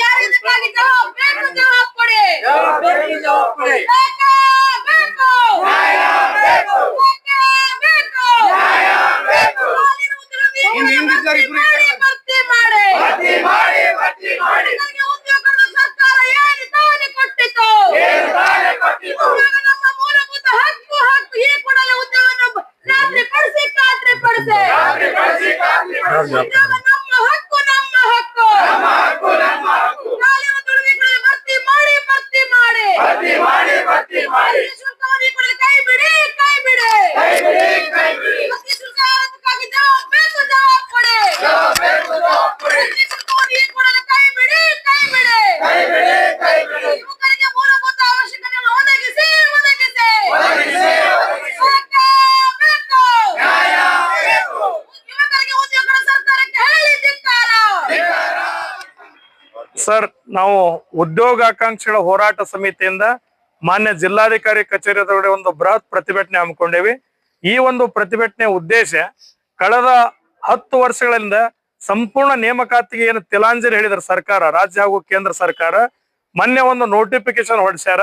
ಯಾರು ಇದಕ್ಕಾಗಿ ಜವಾಬ್ ಬೇಕು ಜವಾಬ್ ಕೊಡಿ ಜವಾಬ್ದಾರಿ ಜವಾಬ್ ಕೊಡಿ. ಬೇಕಾ ಬೇಕು ನ್ಯಾಯ ಬೇಕು. ಬೇಕೇ ಬೇಕು ನ್ಯಾಯ ಬೇಕು. ಕಾಲಿನ ಉದ್ಯೋಗ ಇನ್ನು ಹಿಂದಿದ್ದಾರೆ ಇಬ್ರು ಈ ಕಡೆ. ಭರ್ತಿ ಮಾಡಿ ಭರ್ತಿ ಮಾಡಿ ಭರ್ತಿ ಮಾಡಿ ಮಾಡಿ ಮಾಡಿ. ಮಾಡಿ ಭರ್ತಿ ಮಾಡಿ ಈ ಶುಲ್ಕವನ್ನು ಈ ಕೂಡಲೇ ಕೈ ಬಿಡಿ ಕೈ ಬಿಡಿ ಕೈ ಬಿಡಿ ಕೈ ಬಿಡಿ ಈ ಶುಲ್ಕ ಅದಕ್ಕಾಗಿ ಜವಾಬ್ ಬೇಕು ಜವಾಬ್ ಕೊಡಿ ಜವಾಬ್ ಬೇಕು ಜವಾಬ್ ಕೊಡಿ ಈ ಶುಲ್ಕವನ್ನು ಈ ಕೂಡಲೇ ಕೈ ಬಿಡಿ ಕೈ ಬಿಡಿ ಕೈ ಬಿಡಿ ಕೈ ಬಿಡಿ ಯುವಕರಿಗೆ ಮೂಲಭೂತ ಅವಶ್ಯಕತೆಯನ್ನು ಒದಗಿಸಿ ಒದಗಿಸಿ ಒದಗಿಸಿ, ಒದಗಿಸಿ. ಬೇಕೇ ಬೇಕು ನ್ಯಾಯ ಬೇಕು ಯುವಕರಿಗೆ ಉದ್ಯೋಗದ ಸರ್ಕಾರಕ್ಕೆ ಹೇಳಿ ಧಿಕ್ಕಾರ ಧಿಕ್ಕಾರ. ಸರ್, ನಾವು ಉದ್ಯೋಗಾಕಾಂಕ್ಷಿಗಳ ಹೋರಾಟ ಸಮಿತಿಯಿಂದ ಮಾನ್ಯ ಜಿಲ್ಲಾಧಿಕಾರಿ ಕಚೇರಿ ಎದುರುಗಡೆ ಒಂದು ಬೃಹತ್ ಪ್ರತಿಭಟನೆ ಹಮ್ಮಿಕೊಂಡೇವಿ. ಈ ಒಂದು ಪ್ರತಿಭಟನೆ ಉದ್ದೇಶ ಕಳೆದ ಹತ್ತು ವರ್ಷಗಳಿಂದ ಸಂಪೂರ್ಣ ನೇಮಕಾತಿಗೆ ಏನು ತಿಲಾಂಜಲಿ ಹೇಳಿದ್ರ ಸರ್ಕಾರ, ರಾಜ್ಯ ಹಾಗೂ ಕೇಂದ್ರ ಸರ್ಕಾರ. ಮೊನ್ನೆ ಒಂದು ನೋಟಿಫಿಕೇಶನ್ ಹೊಡಿಸ್ಯಾರ,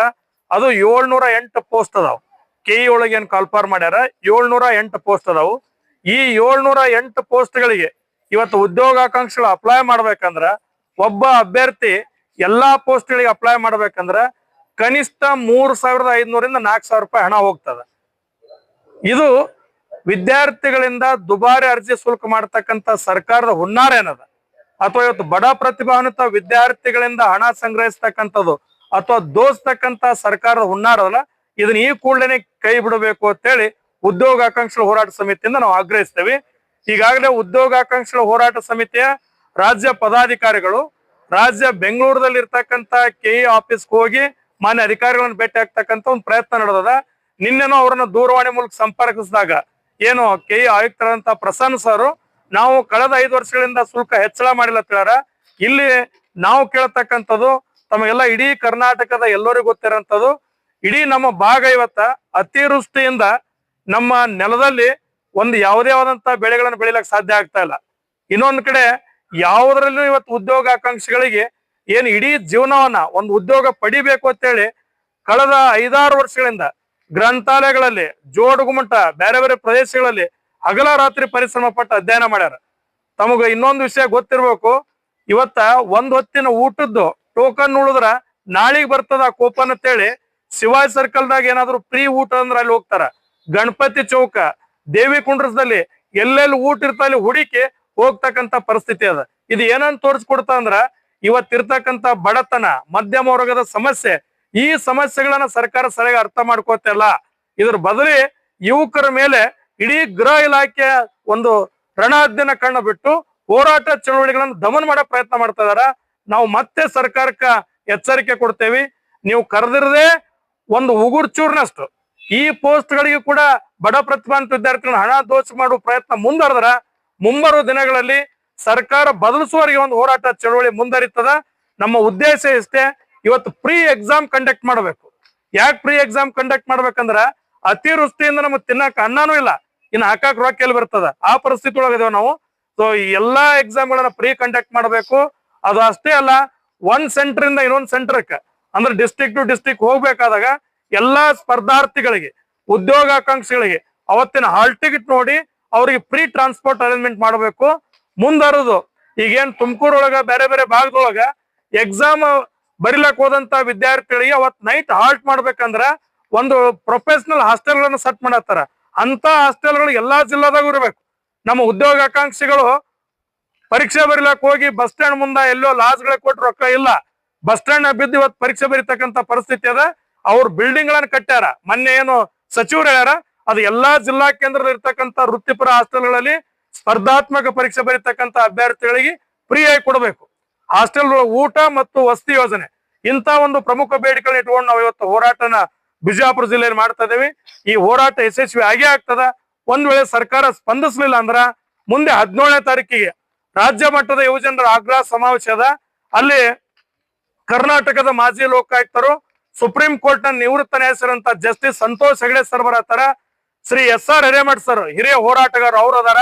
ಅದು ಏಳ್ನೂರ ಎಂಟು ಪೋಸ್ಟ್ ಅದಾವ. ಕೆ ಒಳಗೆ ಏನ್ ಕಾಲ್ಪಾರ್ ಮಾಡ್ಯಾರ, ಏಳ್ನೂರ ಎಂಟು ಪೋಸ್ಟ್ ಅದಾವು. ಈ ಏಳ್ನೂರ ಎಂಟು ಪೋಸ್ಟ್ಗಳಿಗೆ ಇವತ್ತು ಉದ್ಯೋಗಾಕಾಂಕ್ಷಿಗಳು ಅಪ್ಲೈ ಮಾಡ್ಬೇಕಂದ್ರ ಒಬ್ಬ ಅಭ್ಯರ್ಥಿ ಎಲ್ಲಾ ಪೋಸ್ಟ್ಗಳಿಗೆ ಅಪ್ಲೈ ಮಾಡ್ಬೇಕಂದ್ರ ಕನಿಷ್ಠ ಮೂರ್ ಸಾವಿರದ ಐದ್ನೂರಿಂದ ನಾಲ್ಕು ಸಾವಿರ ರೂಪಾಯಿ ಹಣ ಹೋಗ್ತದ. ಇದು ವಿದ್ಯಾರ್ಥಿಗಳಿಂದ ದುಬಾರಿ ಅರ್ಜಿ ಶುಲ್ಕ ಮಾಡ್ತಕ್ಕಂತ ಸರ್ಕಾರದ ಹುನ್ನಾರ ಏನದ? ಅಥವಾ ಇವತ್ತು ಬಡ ಪ್ರತಿಭಾನ್ವಿತ ವಿದ್ಯಾರ್ಥಿಗಳಿಂದ ಹಣ ಸಂಗ್ರಹಿಸ್ತಕ್ಕಂಥದ್ದು ಅಥವಾ ದೋಸ್ತಕ್ಕಂತ ಸರ್ಕಾರದ ಹುನ್ನಾರ ಅದಲ್ಲ? ಇದನ್ನ ಈ ಕೂಡಲೇ ಕೈ ಬಿಡಬೇಕು ಅಂತೇಳಿ ಉದ್ಯೋಗಾಕಾಂಕ್ಷಿಗಳ ಹೋರಾಟ ಸಮಿತಿಯಿಂದ ನಾವು ಆಗ್ರಹಿಸ್ತೇವೆ. ಈಗಾಗಲೇ ಉದ್ಯೋಗಾಕಾಂಕ್ಷಿಗಳ ಹೋರಾಟ ಸಮಿತಿಯ ರಾಜ್ಯ ಪದಾಧಿಕಾರಿಗಳು, ರಾಜ್ಯ ಬೆಂಗಳೂರದಲ್ಲಿ ಇರ್ತಕ್ಕಂತ ಕೆ ಇ ಆಫೀಸ್ಗೆ ಹೋಗಿ ಮಾನ್ಯ ಅಧಿಕಾರಿಗಳನ್ನು ಭೇಟಿ ಆಗ್ತಕ್ಕಂತ ಒಂದು ಪ್ರಯತ್ನ ನಡೆದದ. ನಿನ್ನೆನೂ ಅವರನ್ನ ದೂರವಾಣಿ ಮೂಲಕ ಸಂಪರ್ಕಿಸಿದಾಗ ಏನು ಕೆ ಇ ಆಯುಕ್ತರಂತ ಪ್ರಸನ್ನ ಸರ್ ನಾವು ಕಳೆದ ಐದು ವರ್ಷಗಳಿಂದ ಶುಲ್ಕ ಹೆಚ್ಚಳ ಮಾಡಿಲ್ಲ ಅಂತ ಹೇಳ್ಯಾರ. ಇಲ್ಲಿ ನಾವು ಕೇಳತಕ್ಕಂಥದ್ದು ತಮಗೆಲ್ಲ ಇಡೀ ಕರ್ನಾಟಕದ ಎಲ್ಲರಿಗೂ ಗೊತ್ತಿರೋಂಥದ್ದು. ಇಡೀ ನಮ್ಮ ಭಾಗ ಇವತ್ತ ಅತಿವೃಷ್ಟಿಯಿಂದ ನಮ್ಮ ನೆಲದಲ್ಲಿ ಒಂದು ಯಾವುದೇ ಆದಂತ ಬೆಳೆಗಳನ್ನು ಬೆಳಿಲಕ್ಕೆ ಸಾಧ್ಯ ಆಗ್ತಾ ಇಲ್ಲ. ಇನ್ನೊಂದ್ ಕಡೆ ಯಾವುದರಲ್ಲೂ ಇವತ್ತು ಉದ್ಯೋಗಾಕಾಂಕ್ಷಿಗಳಿಗೆ ಏನು ಇಡೀ ಜೀವನವನ್ನ ಒಂದು ಉದ್ಯೋಗ ಪಡಿಬೇಕು ಅಂತೇಳಿ ಕಳೆದ ಐದಾರು ವರ್ಷಗಳಿಂದ ಗ್ರಂಥಾಲಯಗಳಲ್ಲಿ ಜೋಡುಗುಮಟ ಬೇರೆ ಬೇರೆ ಪ್ರದೇಶಗಳಲ್ಲಿ ಹಗಲ ರಾತ್ರಿ ಪರಿಶ್ರಮ ಪಟ್ಟು ಅಧ್ಯಯನ ಮಾಡ್ಯಾರ. ತಮಗ ಇನ್ನೊಂದು ವಿಷಯ ಗೊತ್ತಿರ್ಬೇಕು, ಇವತ್ತ ಒಂದ್ ಹೊತ್ತಿನ ಊಟದ್ದು ಟೋಕನ್ ಉಳಿದ್ರ ನಾಳಿಗೆ ಬರ್ತದ ಕೂಪನ್ ಅಂತೇಳಿ ಸರ್ಕಲ್ ಸರ್ಕಲ್ದಾಗ ಏನಾದ್ರು ಫ್ರೀ ಊಟ ಅಂದ್ರೆ ಅಲ್ಲಿ ಹೋಗ್ತಾರ. ಗಣಪತಿ ಚೌಕ, ದೇವಿ ಕುಂಡ್ರಸದಲ್ಲಿ ಎಲ್ಲೆಲ್ಲಿ ಊಟ ಇರ್ತ ಅಲ್ಲಿ ಹುಡುಕಿ ಹೋಗ್ತಕ್ಕಂತ ಪರಿಸ್ಥಿತಿ ಅದ. ಇದು ಏನಂತ ತೋರಿಸ್ಕೊಡ್ತಾ ಅಂದ್ರ ಇವತ್ತಿರ್ತಕ್ಕಂತ ಬಡತನ, ಮಧ್ಯಮ ವರ್ಗದ ಸಮಸ್ಯೆ, ಈ ಸಮಸ್ಯೆಗಳನ್ನ ಸರ್ಕಾರ ಸರಿಯಾಗಿ ಅರ್ಥ ಮಾಡ್ಕೋತಿಲ್ಲ ಇದ್ರ ಬದಲಿ ಯುವಕರ ಮೇಲೆ ಇಡೀ ಗೃಹ ಇಲಾಖೆ ಒಂದು ರಣಾದ್ಯನ ಕಣ್ಣು ಬಿಟ್ಟು ಹೋರಾಟ ಚಳವಳಿಗಳನ್ನು ದಮನ ಮಾಡೋ ಪ್ರಯತ್ನ ಮಾಡ್ತಾ ಇದಾರ. ನಾವು ಮತ್ತೆ ಸರ್ಕಾರಕ್ಕ ಎಚ್ಚರಿಕೆ ಕೊಡ್ತೇವಿ. ನೀವು ಕರೆದಿರದೆ ಒಂದು ಉಗುರ್ಚೂರ್ನಷ್ಟು ಈ ಪೋಸ್ಟ್ ಗಳಿಗೂ ಕೂಡ ಬಡ ಪ್ರತಿಭಾಂತ ವಿದ್ಯಾರ್ಥಿಗಳನ್ನ ಹಣ ದೋಚ ಮಾಡುವ ಪ್ರಯತ್ನ ಮುಂದುವರೆದ್ರ ಮುಂಬರುವ ದಿನಗಳಲ್ಲಿ ಸರ್ಕಾರ ಬದಲಿಸುವವರಿಗೆ ಒಂದು ಹೋರಾಟ ಚಳವಳಿ ಮುಂದರಿತದ ನಮ್ಮ ಉದ್ದೇಶ ಇಷ್ಟೇ, ಇವತ್ತು ಪ್ರೀ ಎಕ್ಸಾಮ್ ಕಂಡಕ್ಟ್ ಮಾಡಬೇಕು. ಯಾಕೆ ಪ್ರೀ ಎಕ್ಸಾಮ್ ಕಂಡಕ್ಟ್ ಮಾಡ್ಬೇಕಂದ್ರ ಅತಿವೃಷ್ಟಿಯಿಂದ ನಮಗೆ ತಿನ್ನಕ್ ಅನ್ನನೂ ಇಲ್ಲ, ಇನ್ನು ಹಾಕಾಕ್ ರೊಕ್ಕ ಎಲ್ಲಿ ಬರ್ತದ. ಆ ಪರಿಸ್ಥಿತಿ ಒಳಗಿದೇವ್ ನಾವು. ಸೊ ಈ ಎಲ್ಲಾ ಎಕ್ಸಾಮ್ ಗಳನ್ನ ಪ್ರೀ ಕಂಡಕ್ಟ್ ಮಾಡಬೇಕು. ಅದು ಅಷ್ಟೇ ಅಲ್ಲ, ಒಂದ್ ಸೆಂಟರ್ ಇಂದ ಇನ್ನೊಂದ್ ಸೆಂಟರ್ಕ್ ಅಂದ್ರೆ ಡಿಸ್ಟಿಕ್ ಟು ಡಿಸ್ಟಿಕ್ ಹೋಗ್ಬೇಕಾದಾಗ ಎಲ್ಲಾ ಸ್ಪರ್ಧಾರ್ಥಿಗಳಿಗೆ, ಉದ್ಯೋಗಾಕಾಂಕ್ಷಿಗಳಿಗೆ ಅವತ್ತಿನ ಹಾಲ್ ಟಿಕೆಟ್ ನೋಡಿ ಅವ್ರಿಗೆ ಫ್ರೀ ಟ್ರಾನ್ಸ್ಪೋರ್ಟ್ ಅರೇಂಜ್ಮೆಂಟ್ ಮಾಡಬೇಕು. ಮುಂದರದು, ಈಗೇನ್ ತುಮಕೂರೊಳಗ ಬೇರೆ ಬೇರೆ ಭಾಗದೊಳಗ ಎಕ್ಸಾಮ್ ಬರಿಲಕ್ ಹೋದಂತ ವಿದ್ಯಾರ್ಥಿಗಳಿಗೆ ಅವತ್ ನೈಟ್ ಹಾಲ್ಟ್ ಮಾಡ್ಬೇಕಂದ್ರ ಒಂದು ಪ್ರೊಫೆಷನಲ್ ಹಾಸ್ಟೆಲ್ಗಳನ್ನ ಸೆಟ್ ಮಾಡತ್ತಾರ. ಅಂತ ಹಾಸ್ಟೆಲ್ಗಳು ಎಲ್ಲಾ ಜಿಲ್ಲಾದಾಗೂ ಇರಬೇಕು. ನಮ್ಮ ಉದ್ಯೋಗ ಆಕಾಂಕ್ಷಿಗಳು ಪರೀಕ್ಷೆ ಬರಿಲಕ್ ಹೋಗಿ ಬಸ್ ಸ್ಟ್ಯಾಂಡ್ ಮುಂದ ಎಲ್ಲೋ ಲಾಜ್ಗಳಿಗೆ ಕೊಟ್ಟು ರೊಕ್ಕ ಇಲ್ಲ. ಬಸ್ ಸ್ಟ್ಯಾಂಡ್ ಬಿದ್ದು ಇವತ್ತು ಪರೀಕ್ಷೆ ಬರಿತಕ್ಕಂತ ಪರಿಸ್ಥಿತಿ ಅದ. ಅವ್ರ ಬಿಲ್ಡಿಂಗ್ ಗಳನ್ನ ಕಟ್ಟ್ಯಾರ. ಮೊನ್ನೆ ಏನು ಸಚಿವರು ಹೇಳ್ಯಾರ ಅದು ಎಲ್ಲಾ ಜಿಲ್ಲಾ ಕೇಂದ್ರದಲ್ಲಿ ಇರ್ತಕ್ಕಂಥ ವೃತ್ತಿಪರ ಹಾಸ್ಟೆಲ್ಗಳಲ್ಲಿ ಸ್ಪರ್ಧಾತ್ಮಕ ಪರೀಕ್ಷೆ ಬರೀತಕ್ಕಂಥ ಅಭ್ಯರ್ಥಿಗಳಿಗೆ ಫ್ರೀ ಕೊಡಬೇಕು. ಹಾಸ್ಟೆಲ್ ಊಟ ಮತ್ತು ವಸತಿ ಯೋಜನೆ. ಇಂತ ಒಂದು ಪ್ರಮುಖ ಬೇಡಿಕೆಗಳನ್ನ ಇಟ್ಕೊಂಡು ನಾವು ಇವತ್ತು ಹೋರಾಟನ ಬಿಜಾಪುರ ಜಿಲ್ಲೆಯಲ್ಲಿ ಮಾಡ್ತಾ ಇದ್ದೇವೆ. ಈ ಹೋರಾಟ ಯಶಸ್ವಿ ಆಗೇ ಆಗ್ತದ. ಒಂದ್ ವೇಳೆ ಸರ್ಕಾರ ಸ್ಪಂದಿಸಲಿಲ್ಲ ಅಂದ್ರ ಮುಂದೆ ಹದಿನೇಳನೇ ತಾರೀಕಿಗೆ ರಾಜ್ಯ ಮಟ್ಟದ ಯುವಜನರ ಆಗ್ರಹ ಸಮಾವೇಶ ಅದ. ಅಲ್ಲಿ ಕರ್ನಾಟಕದ ಮಾಜಿ ಲೋಕಾಯುಕ್ತರು ಸುಪ್ರೀಂ ಕೋರ್ಟ್ನ ನಿವೃತ್ತ ನ್ಯಾಯಾಧೀಶರಂತ justice Santosh Hegde sir ಬರತ್ತಾರ. Shri S R Hiremath sir, ಹಿರಿಯ ಹೋರಾಟಗಾರ ಅವ್ರು ಅದಾರ.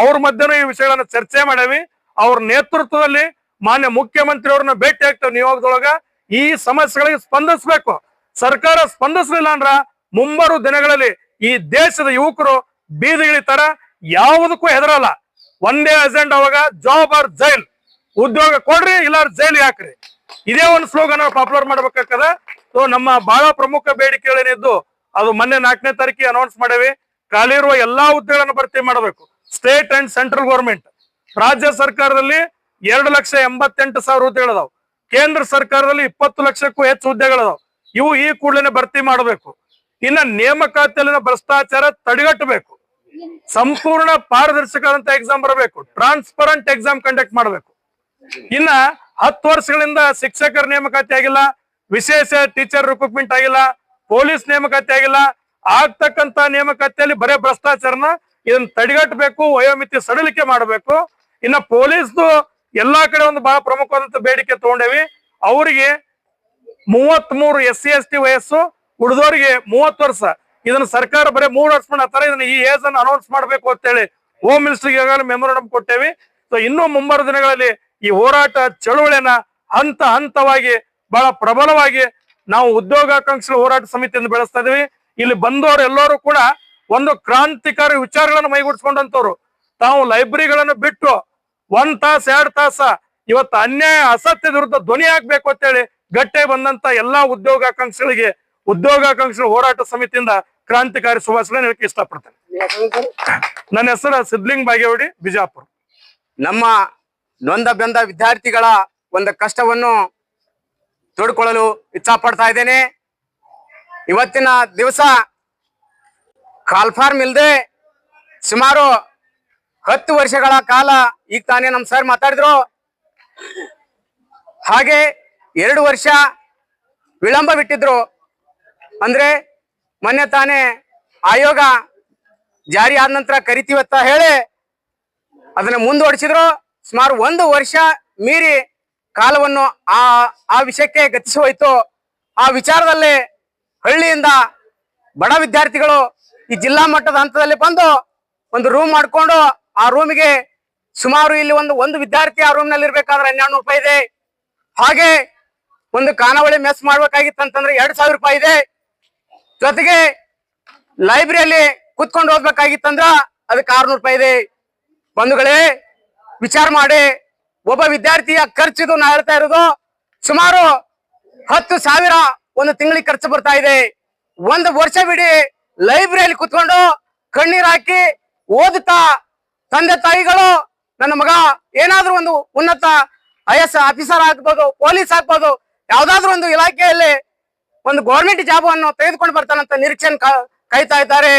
ಅವ್ರ ಮಧ್ಯನೂ ಈ ವಿಷಯಗಳನ್ನ ಚರ್ಚೆ ಮಾಡೇವಿ. ಅವ್ರ ನೇತೃತ್ವದಲ್ಲಿ ಮಾನ್ಯ ಮುಖ್ಯಮಂತ್ರಿ ಅವ್ರನ್ನ ಭೇಟಿ ಆಗ್ತೇವೆ ನಿಯೋಗದೊಳಗ. ಈ ಸಮಸ್ಯೆಗಳಿಗೆ ಸ್ಪಂದಿಸ್ಬೇಕು. ಸರ್ಕಾರ ಸ್ಪಂದಿಸಲಿಲ್ಲ ಅಂದ್ರ ಮುಂಬರುವ ದಿನಗಳಲ್ಲಿ ಈ ದೇಶದ ಯುವಕರು ಬೀದಿಗಿಳಿತಾರ ಯಾವುದಕ್ಕೂ ಹೆದರಲ್ಲ. ಒಂದೇ ಅಜೆಂಡ್ ಅವಾಗ ಜಾಬ್ ಆರ್ ಜೈಲ್ ಉದ್ಯೋಗ ಕೊಡ್ರಿ ಇಲ್ಲ ಜೈಲ್ ಹಾಕ್ರಿ. ಇದೇ ಒಂದು ಸ್ಲೋಗನ್ ಪಾಪ್ಯುಲರ್ ಮಾಡ್ಬೇಕಾಗ್ತದ. ಸೊ ನಮ್ಮ ಬಹಳ ಪ್ರಮುಖ ಬೇಡಿಕೆಗಳೇನಿದ್ದು ಅದು ಮೊನ್ನೆ ನಾಲ್ಕನೇ ತಾರೀಕಿಗೆ ಅನೌನ್ಸ್ ಮಾಡೇವಿ. ಖಾಲಿ ಇರುವ ಎಲ್ಲಾ ಹುದ್ದೆಗಳನ್ನು ಭರ್ತಿ ಮಾಡಬೇಕು. ಸ್ಟೇಟ್ ಅಂಡ್ ಸೆಂಟ್ರಲ್ ಗೌರ್ಮೆಂಟ್ ರಾಜ್ಯ ಸರ್ಕಾರದಲ್ಲಿ ಎರಡು ಲಕ್ಷ ಎಂಬತ್ತೆಂಟು ಸಾವಿರ ಹುದ್ದೆಗಳದಾವ್. ಕೇಂದ್ರ ಸರ್ಕಾರದಲ್ಲಿ ಇಪ್ಪತ್ತು ಲಕ್ಷಕ್ಕೂ ಹೆಚ್ಚು ಹುದ್ದೆಗಳದಾವ್. ಇವು ಈ ಕೂಡಲೇ ಭರ್ತಿ ಮಾಡಬೇಕು. ಇನ್ನ ನೇಮಕಾತಿಯಲ್ಲಿನ ಭ್ರಷ್ಟಾಚಾರ ತಡೆಗಟ್ಟಬೇಕು. ಸಂಪೂರ್ಣ ಪಾರದರ್ಶಕವಾದಂತ ಎಕ್ಸಾಮ್ ಬರಬೇಕು. ಟ್ರಾನ್ಸ್ಪರೆಂಟ್ ಎಕ್ಸಾಮ್ ಕಂಡಕ್ಟ್ ಮಾಡಬೇಕು. ಇನ್ನ ಹತ್ತು ವರ್ಷಗಳಿಂದ ಶಿಕ್ಷಕರ ನೇಮಕಾತಿ ಆಗಿಲ್ಲ. ವಿಶೇಷ ಟೀಚರ್ ರಿಕ್ರೂಟ್ಮೆಂಟ್ ಆಗಿಲ್ಲ. ಪೊಲೀಸ್ ನೇಮಕಾತಿ ಆಗಿಲ್ಲ, ಆಗ್ತಕ್ಕಂತ ನೇಮಕಾತಿಯಲ್ಲಿ ಬರೇ ಭ್ರಷ್ಟಾಚಾರನ ಇದನ್ನ ತಡೆಗಟ್ಟಬೇಕು, ವಯೋಮಿತಿ ಸಡಿಲಿಕೆ ಮಾಡಬೇಕು. ಇನ್ನ ಪೊಲೀಸ್ದು ಎಲ್ಲಾ ಕಡೆ ಒಂದು ಬಹಳ ಪ್ರಮುಖವಾದಂತ ಬೇಡಿಕೆ ತಗೊಂಡೇವಿ. ಅವರಿಗೆ ಮೂವತ್ತ್ ಮೂರು ಎಸ್ ಸಿ, ಎಸ್ ಟಿ ವಯಸ್ಸು ಉಳಿದವರಿಗೆ ಮೂವತ್ತು ವರ್ಷ. ಇದನ್ನ ಸರ್ಕಾರ ಬರೀ ಮೂರು ವರ್ಷ ಮಾಡತ್ತಾರ ಇದನ್ನ ಈ ಏಜ್ ಅನ್ನು ಅನೌನ್ಸ್ ಮಾಡಬೇಕು ಅಂತೇಳಿ ಹೋಮ್ ಮಿನಿಸ್ಟರ್ಗೆ ಈಗಾಗಲೇ ಮೆಮೊರಂಡಮ್ ಕೊಟ್ಟೇವಿ. ಸೊ ಇನ್ನೂ ಮುಂಬರುವ ದಿನಗಳಲ್ಲಿ ಈ ಹೋರಾಟ ಚಳುವಳಿಯನ್ನ ಹಂತ ಹಂತವಾಗಿ ಬಹಳ ಪ್ರಬಲವಾಗಿ ನಾವು ಉದ್ಯೋಗಾಕಾಂಕ್ಷಿ ಹೋರಾಟ ಸಮಿತಿಯನ್ನು ಬೆಳೆಸ್ತಾ ಇದೀವಿ. ಇಲ್ಲಿ ಬಂದವರು ಎಲ್ಲರೂ ಕೂಡ ಒಂದು ಕ್ರಾಂತಿಕಾರಿ ವಿಚಾರಗಳನ್ನು ಮೈಗೂಡಿಸ್ಕೊಂಡಂತವ್ರು ತಾವು ಲೈಬ್ರರಿಗಳನ್ನು ಬಿಟ್ಟು ಒಂದ್ ತಾಸ, ಎರಡ್ ತಾಸ ಇವತ್ತು ಅನ್ಯಾಯ ಅಸತ್ಯದ ವಿರುದ್ಧ ಧ್ವನಿ ಹಾಕ್ಬೇಕು ಅಂತೇಳಿ ಗಟ್ಟೆ ಬಂದಂತ ಎಲ್ಲಾ ಉದ್ಯೋಗಾಕಾಂಕ್ಷಿಗಳಿಗೆ ಉದ್ಯೋಗಾಕಾಂಕ್ಷಿ ಹೋರಾಟ ಸಮಿತಿಯಿಂದ ಕ್ರಾಂತಿಕಾರಿ ಶುಭಾಶಯ ಹೇಳಕ್ಕೆ ಇಷ್ಟಪಡ್ತೇನೆ. ನನ್ನ ಹೆಸರು ಸಿದ್ಲಿಂಗ್ ಬಾಗೇವಾಡಿ, ಬಿಜಾಪುರ. ನಮ್ಮ ನೊಂದ ಬೆಂದ ವಿದ್ಯಾರ್ಥಿಗಳ ಒಂದು ಕಷ್ಟವನ್ನು ತೋಡ್ಕೊಳ್ಳಲು ಇಚ್ಛಪಡ್ತಾ ಇದ್ದೇನೆ. ಇವತ್ತಿನ ದಿವಸ ಕಾಲ್ಫಾರ್ಮ್ ಇಲ್ಲದೆ ಸುಮಾರು ಹತ್ತು ವರ್ಷಗಳ ಕಾಲ ಈಗ ತಾನೇ ನಮ್ಮ ಸರ್ ಮಾತಾಡಿದ್ರು. ಹಾಗೆ ಎರಡು ವರ್ಷ ವಿಳಂಬ ಬಿಟ್ಟಿದ್ರು. ಅಂದ್ರೆ ಮೊನ್ನೆ ತಾನೇ ಆಯೋಗ ಜಾರಿ ಆದ ನಂತರ ಕರಿತೀವತ್ತ ಹೇಳಿ ಅದನ್ನ ಮುಂದುವರಿಸಿದ್ರು ಸುಮಾರು ಒಂದು ವರ್ಷ ಮೀರಿ ಕಾಲವನ್ನು ಆ ಆ ವಿಷಯಕ್ಕೆ ಗತಿಸಿ ಆ ವಿಚಾರದಲ್ಲಿ ಹಳ್ಳಿಯಿಂದ ಬಡ ವಿದ್ಯಾರ್ಥಿಗಳು ಈ ಜಿಲ್ಲಾ ಮಟ್ಟದ ಹಂತದಲ್ಲಿ ಬಂದು ಒಂದು ರೂಮ್ ಮಾಡ್ಕೊಂಡು ಆ ರೂಮಿಗೆ ಸುಮಾರು ಇಲ್ಲಿ ಒಂದು ಒಂದು ವಿದ್ಯಾರ್ಥಿ ಆ ರೂಮ್ನಲ್ಲಿ ಇರ್ಬೇಕಾದ್ರೆ ಹನ್ನೆರಡು ರೂಪಾಯಿ ಇದೆ. ಹಾಗೆ ಒಂದು ಖಾನಾವಳಿ ಮೆಸ್ ಮಾಡ್ಬೇಕಾಗಿತ್ತು ಅಂತಂದ್ರೆ ಎರಡ್ ಸಾವಿರ ರೂಪಾಯಿ ಇದೆ. ಜೊತೆಗೆ ಲೈಬ್ರರಿಯಲ್ಲಿ ಕುತ್ಕೊಂಡು ಓದ್ಬೇಕಾಗಿತ್ತಂದ್ರ ಅದಕ್ಕೆ ಆರ್ನೂರು ರೂಪಾಯಿ ಇದೆ. ಬಂಧುಗಳೇ, ವಿಚಾರ ಮಾಡಿ ಒಬ್ಬ ವಿದ್ಯಾರ್ಥಿಯ ಖರ್ಚಿದು ನಾ ಹೇಳ್ತಾ ಇರೋದು ಸುಮಾರು ಹತ್ತು ಸಾವಿರ ಒಂದು ತಿಂಗಳಿಗೆ ಖರ್ಚು ಬರ್ತಾ ಇದೆ. ಒಂದು ವರ್ಷ ಬಿಡಿ ಲೈಬ್ರರಿಯಲ್ಲಿ ಕುತ್ಕೊಂಡು ಕಣ್ಣೀರ್ ಹಾಕಿ ಓದುತ್ತಾ ತಂದೆ ತಾಯಿಗಳು, ನನ್ನ ಮಗ, ಏನಾದ್ರೂ ಒಂದು ಉನ್ನತ ಐ ಎಸ್ ಆಫೀಸರ್ ಆಗ್ಬೋದು, ಪೊಲೀಸ್ ಆಗ್ಬೋದು, ಯಾವ್ದಾದ್ರು ಒಂದು ಇಲಾಖೆಯಲ್ಲಿ ಒಂದು ಗೌರ್ಮೆಂಟ್ ಜಾಬ್ ಅನ್ನು ತೆಗೆದುಕೊಂಡು ಬರ್ತಾನಂತ ನಿರೀಕ್ಷೆಯನ್ನು ಕಾಯ್ತಾ ಇದ್ದಾರೆ.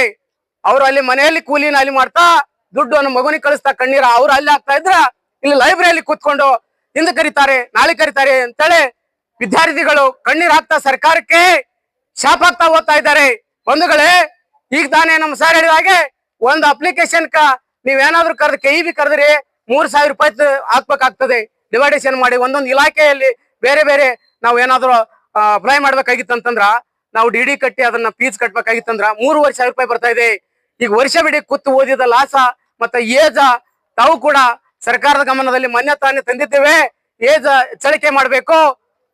ಅವರು ಅಲ್ಲಿ ಮನೆಯಲ್ಲಿ ಕೂಲಿನ ಅಲ್ಲಿ ಮಾಡ್ತಾ ದುಡ್ಡು ಅನ್ನು ಮಗುನಿಗೆ ಕಳಿಸ್ತಾ ಕಣ್ಣೀರ ಅವ್ರು ಅಲ್ಲಿ ಆಗ್ತಾ ಇದ್ರ ಇಲ್ಲಿ ಲೈಬ್ರರಿಯಲ್ಲಿ ಕೂತ್ಕೊಂಡು ಹಿಂದೆ ಕರೀತಾರೆ, ನಾಳೆ ಕರೀತಾರೆ ಅಂತೇಳಿ ವಿದ್ಯಾರ್ಥಿಗಳು ಕಣ್ಣೀರ್ ಹಾಕ್ತಾ ಸರ್ಕಾರಕ್ಕೆ ಶಾಪ್ ಆಗ್ತಾ ಓದ್ತಾ ಇದ್ದಾರೆ. ಬಂಧುಗಳೇ, ಈಗ ತಾನೇ ನಮ್ಮ ಸರ್ ಹೇಳಿದ ಹಾಗೆ ಒಂದು ಅಪ್ಲಿಕೇಶನ್ ಕ ನೀವೇನಾದ್ರೂ ಕರೆದು ಕೆ ಇ ಬಿ ಕರೆದ್ರಿ, ಮೂರ್ ಸಾವಿರ ರೂಪಾಯಿ ಹಾಕ್ಬೇಕಾಗ್ತದೆ. ಡಿವೈಡೇಷನ್ ಮಾಡಿ, ಒಂದೊಂದು ಇಲಾಖೆಯಲ್ಲಿ ಬೇರೆ ಬೇರೆ ನಾವು ಏನಾದ್ರು ಅಪ್ಲೈ ಮಾಡ್ಬೇಕಾಗಿತ್ತು ಅಂತಂದ್ರ, ನಾವು ಡಿ ಡಿ ಕಟ್ಟಿ ಅದನ್ನ ಫೀಸ್ ಕಟ್ಬೇಕಾಗಿತ್ತಂದ್ರ ಮೂರುವರೆ ಸಾವಿರ ರೂಪಾಯಿ ಬರ್ತಾ ಇದೆ. ಈಗ ವರ್ಷ ಬಿಡಿ ಕೂತು ಓದಿದ ಲಾಸ, ಮತ್ತೆ ಏಜ, ತಾವು ಕೂಡ ಸರ್ಕಾರದ ಗಮನದಲ್ಲಿ ಮೊನ್ನೆ ತಾನೇ ತಂದಿದ್ದೇವೆ. ಏಜ್ ಎಚ್ಚರಿಕೆ ಮಾಡಬೇಕು.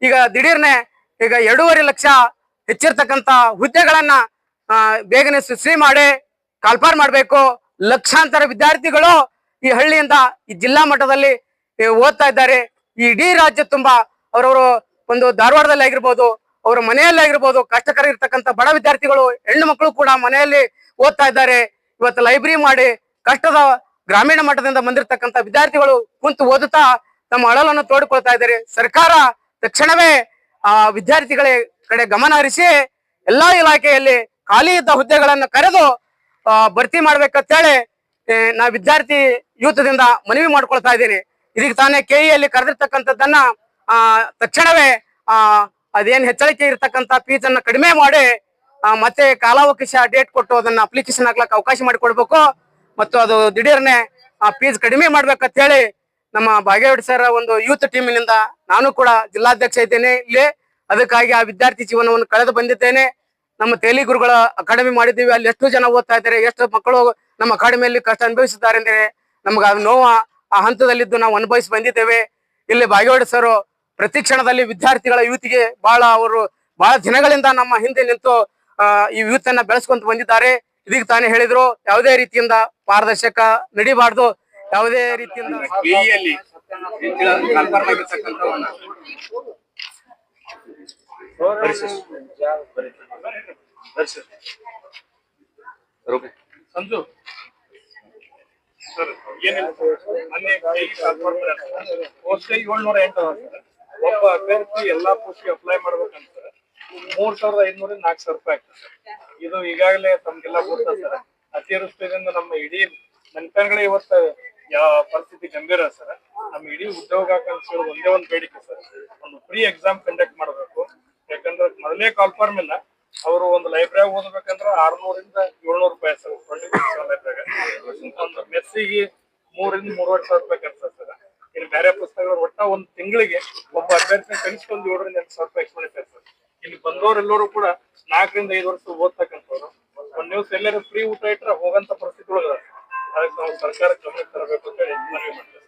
ಈಗ ದಿಢೀರ್ನೆ ಈಗ ಎರಡೂವರೆ ಲಕ್ಷ ಹೆಚ್ಚಿರ್ತಕ್ಕಂತ ಹುದ್ದೆಗಳನ್ನ ಬೇಗನೆ ಸೃಷ್ಟಿ ಮಾಡಿ, ಕಾಲ್ಪಾರ್ ಮಾಡಬೇಕು. ಲಕ್ಷಾಂತರ ವಿದ್ಯಾರ್ಥಿಗಳು ಈ ಹಳ್ಳಿಯಿಂದ ಈ ಜಿಲ್ಲಾ ಮಟ್ಟದಲ್ಲಿ ಓದ್ತಾ ಇದ್ದಾರೆ. ಈ ಇಡೀ ರಾಜ್ಯ ತುಂಬಾ ಅವರವರು ಒಂದು ಧಾರವಾಡದಲ್ಲಿ ಆಗಿರ್ಬೋದು, ಅವರ ಮನೆಯಲ್ಲಿ ಆಗಿರ್ಬೋದು ಕಷ್ಟಕರ ಇರ್ತಕ್ಕಂಥ ಬಡ ವಿದ್ಯಾರ್ಥಿಗಳು, ಹೆಣ್ಣು ಮಕ್ಕಳು ಕೂಡ ಮನೆಯಲ್ಲಿ ಓದ್ತಾ ಇದ್ದಾರೆ. ಇವತ್ತು ಲೈಬ್ರರಿ ಮಾಡಿ, ಕಷ್ಟದ ಗ್ರಾಮೀಣ ಮಟ್ಟದಿಂದ ಬಂದಿರತಕ್ಕಂತ ವಿದ್ಯಾರ್ಥಿಗಳು ಕುಂತು ಓದುತ್ತಾ ತಮ್ಮ ಅಳಲನ್ನು ತೋಡಿಕೊಳ್ತಾ ಇದ್ದಾರೆ. ಸರ್ಕಾರ ತಕ್ಷಣವೇ ಆ ವಿದ್ಯಾರ್ಥಿಗಳ ಕಡೆ ಗಮನ ಹರಿಸಿ ಎಲ್ಲಾ ಇಲಾಖೆಯಲ್ಲಿ ಖಾಲಿ ಇದ್ದ ಹುದ್ದೆಗಳನ್ನು ಕರೆದು ಭರ್ತಿ ಮಾಡ್ಬೇಕಂತೇಳಿ ಹೇಳಿ ನಾ ವಿದ್ಯಾರ್ಥಿ ಯೂತದಿಂದ ಮನವಿ ಮಾಡ್ಕೊಳ್ತಾ ಇದ್ದೀನಿ. ಇದಕ್ಕೆ ತಾನೇ ಕೆಇಯಲ್ಲಿ ಕರೆದಿರ್ತಕ್ಕಂಥದ್ದನ್ನ, ಆ, ತಕ್ಷಣವೇ, ಆ, ಅದೇನ್ ಹೆಚ್ಚಳಿಕೆ ಇರತಕ್ಕಂತ ಫೀಸ್ ಅನ್ನ ಕಡಿಮೆ ಮಾಡಿ ಮತ್ತೆ ಕಾಲಾವಕಾಶ ಡೇಟ್ ಕೊಟ್ಟು ಅದನ್ನ ಅಪ್ಲಿಕೇಶನ್ ಹಾಕ್ಲಕ್ಕೆ ಅವಕಾಶ ಮಾಡಿಕೊಡ್ಬೇಕು. ಮತ್ತು ಅದು ದಿಢೀರ್ನೆ ಆ ಫೀಸ್ ಕಡಿಮೆ ಮಾಡ್ಬೇಕಂತ ಹೇಳಿ ನಮ್ಮ ಭಾಗ್ಯವಾಡಿ ಸರ್ ಒಂದು ಯೂತ್ ಟೀಮಿನಿಂದ ನಾನು ಕೂಡ ಜಿಲ್ಲಾಧ್ಯಕ್ಷ ಇದ್ದೇನೆ ಇಲ್ಲಿ. ಅದಕ್ಕಾಗಿ ಆ ವಿದ್ಯಾರ್ಥಿ ಜೀವನವನ್ನು ಕಳೆದು ಬಂದಿದ್ದೇನೆ. ನಮ್ಮ ತೇಲಿ ಗುರುಗಳ ಅಕಾಡೆಮಿ ಮಾಡಿದ್ದೀವಿ. ಅಲ್ಲಿ ಎಷ್ಟು ಜನ ಓದ್ತಾ ಇದ್ದಾರೆ, ಎಷ್ಟು ಮಕ್ಕಳು ನಮ್ಮ ಅಕಾಡೆಮಿಯಲ್ಲಿ ಕಷ್ಟ ಅನುಭವಿಸಿದ್ದಾರೆ ಅಂದ್ರೆ ನಮ್ಗೆ ಅದು ನೋವು ಆ ಹಂತದಲ್ಲಿದ್ದು ನಾವು ಅನುಭವಿಸಿ ಬಂದಿದ್ದೇವೆ. ಇಲ್ಲಿ ಬಾಗೇವಾಡಿ ಸರ್ ಪ್ರತಿ ಕ್ಷಣದಲ್ಲಿ ವಿದ್ಯಾರ್ಥಿಗಳ ಯೂತ್ಗೆ ಬಹಳ ಅವರು ಬಹಳ ದಿನಗಳಿಂದ ನಮ್ಮ ಹಿಂದೆ ನಿಂತು ಈ ಯೂತ್ ಅನ್ನ ಬೆಳೆಸ್ಕೊಂತ ಬಂದಿದ್ದಾರೆ. ಇದೀಗ ತಾನೇ ಹೇಳಿದ್ರು ಯಾವುದೇ ರೀತಿಯಿಂದ ಪಾರದರ್ಶಕ ನಡಿಬಾರ್ದು ಯಾವುದೇ ರೀತಿಯಿಂದ ಸಂಜು. ಸರ್ ಏನಿಲ್ಲ. ಏಳ್ನೂರ ಎಂಟು. ಒಬ್ಬ ಅಭ್ಯರ್ಥಿ ಎಲ್ಲಾ ಪೋಸ್ಟ್ಗೆ ಅಪ್ಲೈ ಮಾಡ್ಬೇಕಂತ. ಮೂರ್ ಸಾವಿರದ ಐದ್ನೂರಿಂದ ನಾಲ್ಕ್ ಸಾವಿರ ರೂಪಾಯಿ ಆಗ್ತದೆ ಇದು ಈಗಾಗಲೇ ತಮ್ಗೆಲ್ಲ ಗೊತ್ತ ಸರ್? ಅತಿವೃಷ್ಟಿಯಿಂದ ನಮ್ಮ ಇಡೀ ಮನೆತನಗಳೇ ಇವತ್ತು ಯಾವ ಪರಿಸ್ಥಿತಿ ಗಂಭೀರ ಸರ್. ನಮ್ಮ ಇಡೀ ಉದ್ಯೋಗಾಕಾಂಕ್ಷಿಗಳು ಒಂದೇ ಒಂದು ಬೇಡಿಕೆ ಸರ್. ಒಂದು ಫ್ರೀ ಎಕ್ಸಾಮ್ ಕಂಡಕ್ಟ್ ಮಾಡಬೇಕು. ಯಾಕಂದ್ರೆ ಮೊದಲೇ ಕಾಲ್ಫಾರ್ಮ್ ಇಲ್ಲ. ಅವರು ಒಂದು ಲೈಬ್ರರಿ ಓದ್ಬೇಕಂದ್ರೆ ಆರ್ನೂರಿಂದ ಏಳ್ನೂರು ರೂಪಾಯಿ ಸರ್. ಲೈಬ್ರರಿ ಒಂದು ಮೆಸ್ಸಿಗೆ ಮೂರಿಂದ ಮೂರುವರೆ ಸಾವಿರ ರೂಪಾಯಿ ಖರ್ಚು ಸರ್. ಇನ್ನು ಬೇರೆ ಪುಸ್ತಕಗಳು ಒಟ್ಟ ಒಂದು ತಿಂಗಳಿಗೆ ಒಬ್ಬ ಅಭ್ಯರ್ಥಿ ಕನಿಷ್ಠ ಒಂದು ಏಳರಿಂದ ಎಂಟು ಸಾವಿರ ರೂಪಾಯಿ ಎಕ್ಸ್ಪೆಂಡಿಚರ್ ಸರ್. ಇಲ್ಲಿ ಬಂದವರೆಲ್ಲರೂ ಕೂಡ ನಾಲ್ಕರಿಂದ ಐದು ವರ್ಷ ಓದ್ತಕ್ಕಂಥವ್ರು. ಒಂದ್ ದಿವಸ ಎಲ್ಲರೂ ಫ್ರೀ ಊಟ ಇಟ್ಟರೆ ಹೋಗಂತ ಪರಿಸ್ಥಿತಿ ಒಳಗ ಅದಕ್ಕೆ ನಾವು ಸರ್ಕಾರ ಗಮನಕ್ಕೆ ತರಬೇಕು ಅಂತ ಹೇಳಿ ಮನವಿ ಮಾಡ್ತೇವೆ.